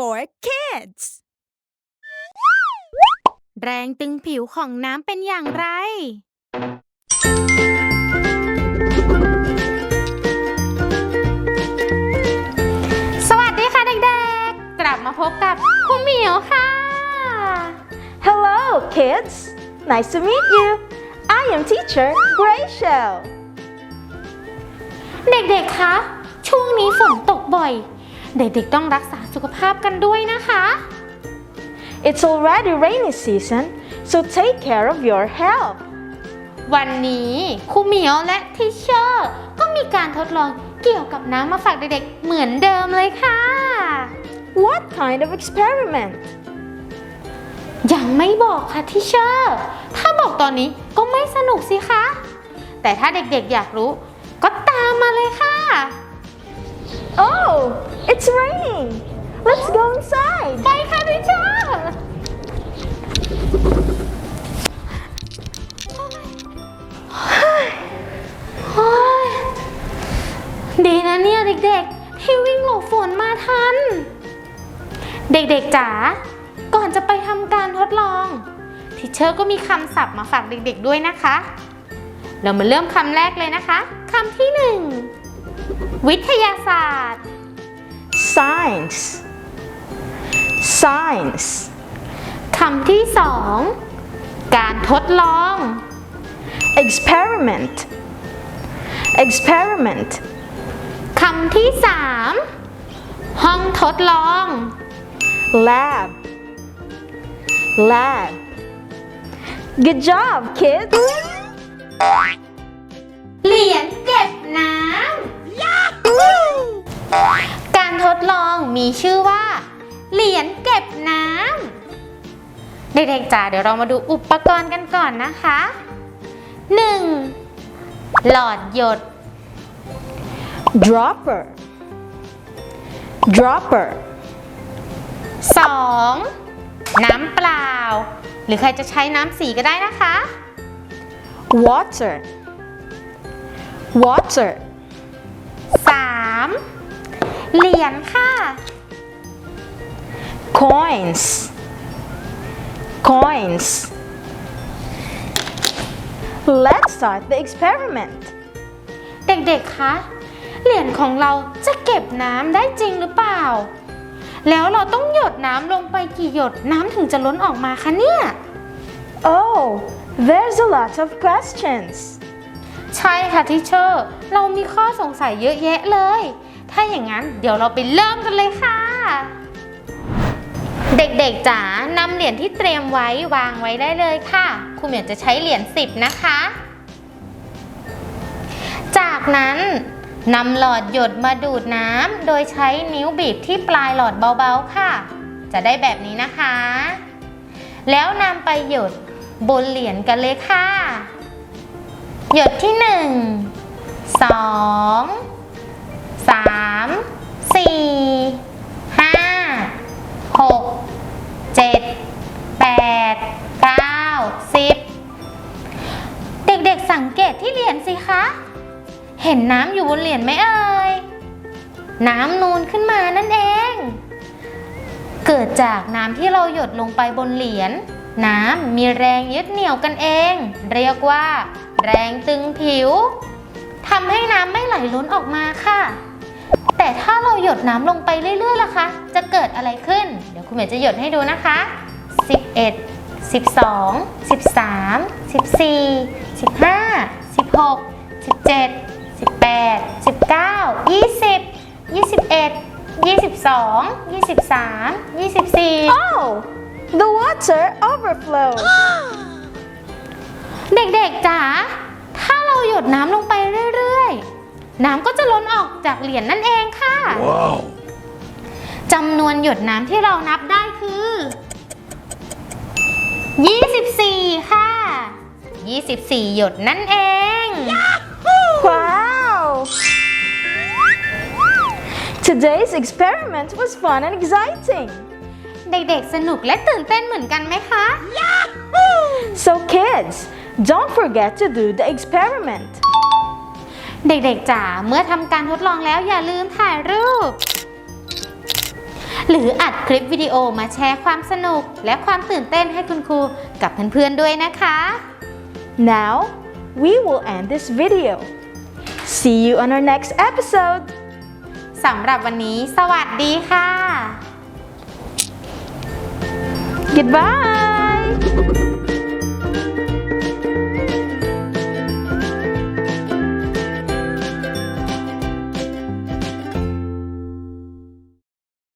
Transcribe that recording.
for kids แรงตึงผิวของน้ำเป็นอย่างไร สวัสดีค่ะเด็กๆ กลับมาพบกับคุณเหมียวค่ะ Hello, kids. Nice to meet you. I am teacher Rachel. เด็กๆ คะ ช่วงนี้ฝนตกบ่อย เด็กๆต้องรักษาสุขภาพกันด้วยนะคะ It's already rainy season, so take care of your health. วันนี้ครูเหมียวและทิเชอร์ก็มีการทดลองเกี่ยวกับน้ำมาฝากเด็กๆเหมือนเดิมเลยค่ะ What kind of experiment? ยังไม่บอกค่ะทิเชอร์ถ้าบอกตอนนี้ก็ไม่สนุกสิคะ แต่ถ้าเด็กๆอยากรู้ ก็ตามมาเลยค่ะ Oh, it's raining. Let's go inside. ไปค่ะทิเชอร์โอ้ยดีนะเนี่ยเด็กๆ ที่วิ่งหลบฝนมาทัน เด็กๆจ๋า ก่อนจะไปทำการทดลอง ทิเชอร์ก็มีคำศัพท์มาฝากเด็กๆด้วยนะคะ เรามาเริ่มคำแรกเลยนะคะ คำที่หนึ่งวิทยาศาสตร์ Science. Science. คำที่สองการทดลอง Experiment. Experiment. คำที่สามห้องทดลอง Lab. Lab. Good job, kids. เหรียญเก็บน้ำการ ทดลองมีชื่อว่า เหรียญเก็บน้ำเด็กๆจ๋าเดี๋ยวเรามาดูอุปกรณ์กันก่อนนะคะ 1. หลอดหยด Dropper. Dropper. 2. น้ำเปล่า หรือใครจะใช้น้ำสีก็ได้นะคะ Water. Water. 3. เหรียญค่ะ Coins. Coins. Let's start the experiment. เด็กๆ คะ เหรียญของเราจะเก็บน้ำได้จริงหรือเปล่า แล้วเราต้องหยดน้ำลงไปกี่หยดน้ำถึงจะล้นออกมาคะเนี่ย Oh, there's a lot of questions. ใช่ค่ะทิเชอร์ เรามีข้อสงสัยเยอะแยะเลย ถ้าอย่างนั้นเดี๋ยวเราไปเริ่มกันเลยค่ะ เด็กๆจ๋านำเหรียญที่เตรียมไว้วางไว้ได้เลยค่ะครูเหมียวจะใช้เหรียญ10 นะคะ จากนั้นนำหลอดหยดมาดูดน้ำโดยใช้นิ้วบีบที่ปลายหลอดเบาๆค่ะ จะได้แบบนี้นะคะ แล้วนำไปหยดบนเหรียญกันเลยค่ะ หยดที่หนึ่งสอง คะ เห็นน้ำอยู่บนเหรียญไหมเอ่ย น้ำนูนขึ้นมานั่นเอง เกิดจากน้ำที่เราหยดลงไปบนเหรียญ น้ำมีแรงยึดเหนี่ยวกันเอง เรียกว่า แรงตึงผิวทำให้น้ำไม่ไหลล้นออกมาค่ะ แต่ถ้าเราหยดน้ำลงไปเรื่อยๆล่ะคะ จะเกิดอะไรขึ้น เดี๋ยวคุณเหมยจะหยดให้ดูนะคะ 11 12 13 14 15 16 17 18 19 20 21 22 23 24 Oh, the water overflowed. เด็กๆจ๋า ถ้าเราหยดน้ำลงไปเรื่อยๆ น้ำก็จะล้นออกจากเหรียญนั่นเองค่ะ Wow จำนวนหยดน้ำที่เรานับได้คือ 24 ค่ะ 24 หยดนั่นเอง Wow! Today's experiment was fun and exciting. เด็กๆ สนุกและตื่นเต้นเหมือนกันไหมคะ So kids, don't forget to do the experiment. เด็กๆ จ๋า เมื่อทำการทดลองแล้วอย่าลืมถ่ายรูป หรืออัดคลิปวิดีโอมาแชร์ความสนุก และความตื่นเต้นให้คุณครูกับเพื่อนๆ ด้วยนะคะ Now, we will end this video. See you on our next episode สำหรับวันนี้ สวัสดีค่ะ Goodbye